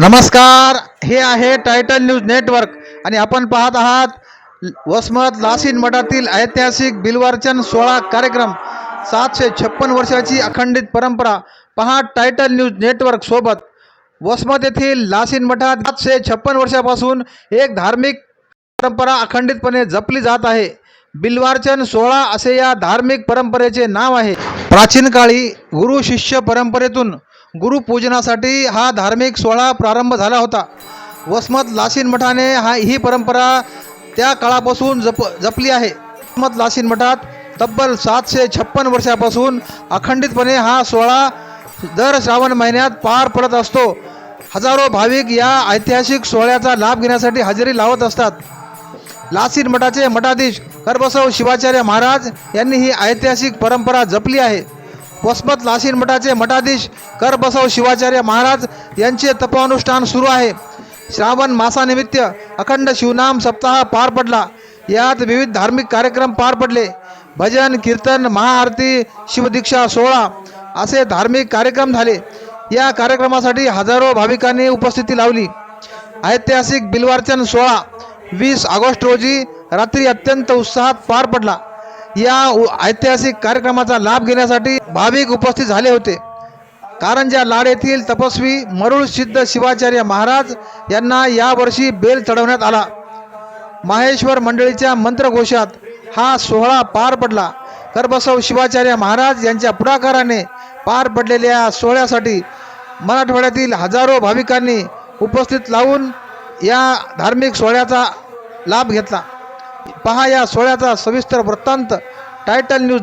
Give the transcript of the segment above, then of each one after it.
नमस्कार हे आहे टायटल न्यूज नेटवर्क आणि आपण पाहत आहात वसमत लासीन मठातील ऐतिहासिक बिलवार्चन सोहळा कार्यक्रम. सातशे छप्पन वर्षाची अखंडित परंपरा. पहा टायटल न्यूज नेटवर्क सोबत. वसमत येथील लासीन मठात सातशे छप्पन वर्षापासून एक धार्मिक परंपरा अखंडितपणे जपली जात आहे. बिल्वारचन सोहळा असे या धार्मिक परंपरेचे नाव आहे. प्राचीन काळी गुरु शिष्य परंपरेतून गुरुपूजनासाठी हा धार्मिक सोहळा प्रारंभ झाला होता. वसमत लासीन मठाने हा ही परंपरा त्या काळापासून जप जपली आहे. वसमत लासीन मठात तब्बल सातशे छप्पन वर्षापासून अखंडितपणे हा सोहळा दर श्रावण महिन्यात पार पडत असतो. हजारो भाविक या ऐतिहासिक सोहळ्याचा लाभ घेण्यासाठी हजेरी लावत असतात. लासीन मठाचे मठाधीश करबसव शिवाचार्य महाराज यांनी ही ऐतिहासिक परंपरा जपली आहे. वसमत लासीन मठाचे मठाधीश करबसव शिवाचार्य महाराज यांचे तपानुष्ठान सुरू आहे. श्रावण मासानिमित्त अखंड शिवनाम सप्ताह पार पडला. यात विविध धार्मिक कार्यक्रम पार पडले. भजन कीर्तन महाआरती शिवदीक्षा सोहळा असे धार्मिक कार्यक्रम झाले. या कार्यक्रमासाठी हजारो भाविकांनी उपस्थिती लावली. ऐतिहासिक बिलवार्चन सोहळा वीस ऑगस्ट रोजी रात्री अत्यंत उत्साहात पार पडला. या उ- ऐतिहासिक कार्यक्रमाचा लाभ घेण्यासाठी भाविक उपस्थित झाले होते. कारंजा लाड येथील तपस्वी मरुळ सिद्ध शिवाचार्य महाराज यांना यावर्षी बेल चढवण्यात आला. माहेश्वर मंडळीच्या मंत्रघोषात हा सोहळा पार पडला. करबसव शिवाचार्य महाराज यांच्या पुढाकाराने पार पडलेल्या सोहळ्यासाठी मराठवाड्यातील हजारो भाविकांनी उपस्थित लावून या धार्मिक सोहळ्याचा लाभ घेतला. पहा या सोहळ्याचा सविस्तर वृत्तांत टायटल न्यूज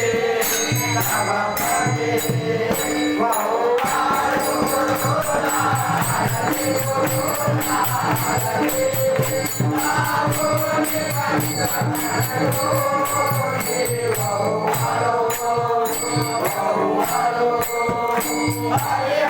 Hallelujah.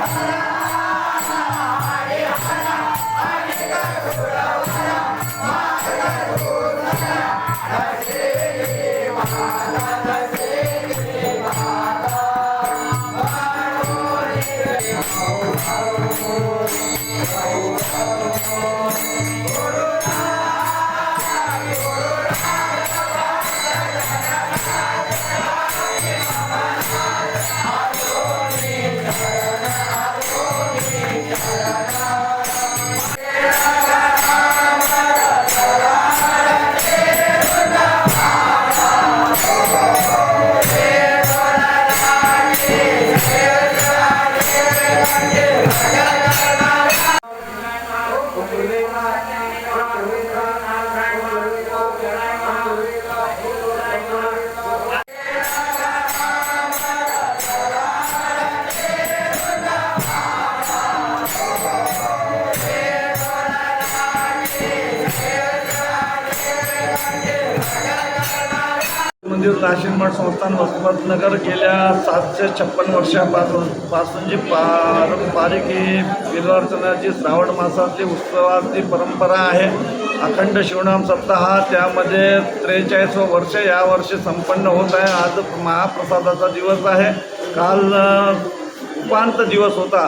नेटवर्क सोबत मंदिर लाशीन मठ संस्थान वसमतनगर गेल्या सातशे छप्पन वर्षापासून पासून जी पारंपरिक ही बिलवर्चनाची श्रावण मासातली उत्सवाची परंपरा आहे अखंड शिवनाम सप्ताह त्यामध्ये त्रेचाळीसवं वर्ष या वर्षी संपन्न होत आहे. आज महाप्रसादाचा दिवस आहे. काल उपांत दिवस होता.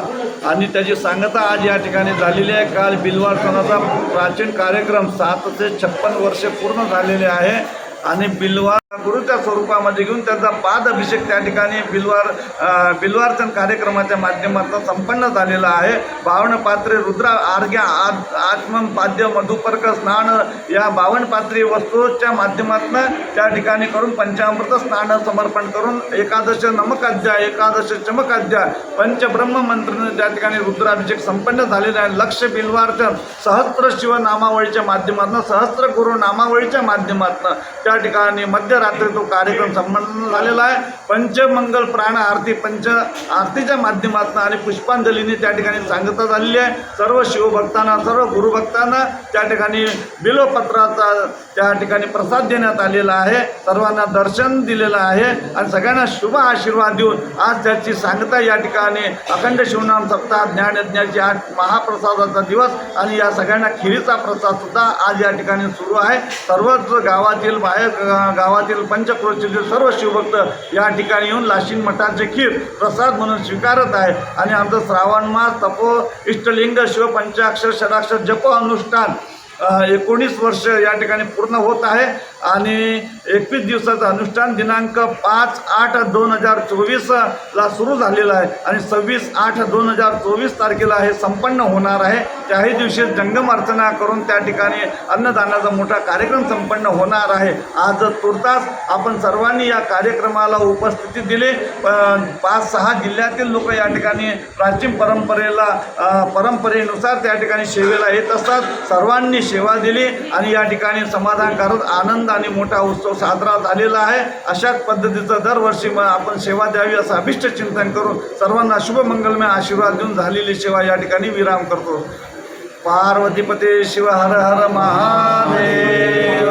आणि त्याची सांगता आज या ठिकाणी झालेली आहे. काल बिलवार सणाचा प्राचीन कार्यक्रम सात ते छप्पन वर्षे पूर्ण झालेले आहे. आणि बिलवार गुरुच्या स्वरूपामध्ये घेऊन त्याचा पाद अभिषेक त्या ठिकाणी बिलवार अ, बिलवार्चन कार्यक्रमाच्या माध्यमातून संपन्न झालेला आहे. बावन्न पात्रे रुद्रा आर्घ्य आद आत्मन पाद्य मधुपर्क स्नान या बावन्न पात्री वस्तूच्या माध्यमातून त्या ठिकाणी करून पंचामृत स्नान समर्पण करून एकादश नमकाध्या एकादश चमकाध्या पंचब्रह्म मंत्र त्या ठिकाणी रुद्राभिषेक संपन्न झालेला आहे. लक्ष बिलवार्चन सहस्त्र शिव नामावळीच्या माध्यमातून सहस्त्र गुरु नामावळीच्या माध्यमातून त्या ठिकाणी मध्य रात्री तो कार्यक्रम संपन्न झालेला आहे. पंचमंगल प्राण आरती पंच आरतीच्या माध्यमातून आणि पुष्पांजलीने त्या ठिकाणी सांगता झालेली आहे. सर्व शिवभक्तांना सर्व गुरुभक्तांना त्या ठिकाणी बिलोपत्राचा त्या ठिकाणी प्रसाद देण्यात आलेला आहे. सर्वांना दर्शन दिलेलं आहे आणि सगळ्यांना शुभ आशीर्वाद देऊन आज त्याची सांगता या ठिकाणी अखंड शिवनाम सप्ताह ज्ञानयज्ञाची आज महाप्रसादाचा दिवस आणि या सगळ्यांना खिरीचा प्रसाद सुद्धा आज या ठिकाणी सुरू आहे. सर्वच गावातील बाहेर गावातील गावातील पंचक्रोशीतील सर्व शिवभक्त या ठिकाणी येऊन लाशीन मठाचे खीर प्रसाद म्हणून स्वीकारत आहे आणि आमचं श्रावण मास तपो इष्टलिंग शिव पंचाक्षर षडाक्षर जप अनुष्ठान एकोणीस वर्ष या ठिकाणी पूर्ण होत आहे आणि एकवीस दिवसाचं अनुष्ठान दिनांक पाच आठ दोन हजार चोवीसला सुरू झालेलं आहे आणि सव्वीस आठ दोन हजार चोवीस तारखेला हे संपन्न होणार आहे. त्याही दिवशी जंगम अर्चना करून त्या ठिकाणी अन्नदानाचा मोठा कार्यक्रम संपन्न होणार आहे. आज तुर्तास आपण सर्वांनी या कार्यक्रमाला उपस्थिती दिली. पाच सहा जिल्ह्यातील लोक या ठिकाणी प्राचीन परंपरेला परंपरेनुसार त्या ठिकाणी सेवेला येत असतात. सर्वांनी सेवा दिली आणि या ठिकाणी समाधानकारक आनंद आणि मोठा उत्सव साजरा झालेला आहे. अशाच पद्धतीचं दरवर्षी मग आपण सेवा द्यावी असं अभिष्ट चिंतन करून सर्वांना शुभमंगलमय आशीर्वाद देऊन झालेली सेवा या ठिकाणी विराम करतो. पार्वतीपते शिव हर हर महादेव.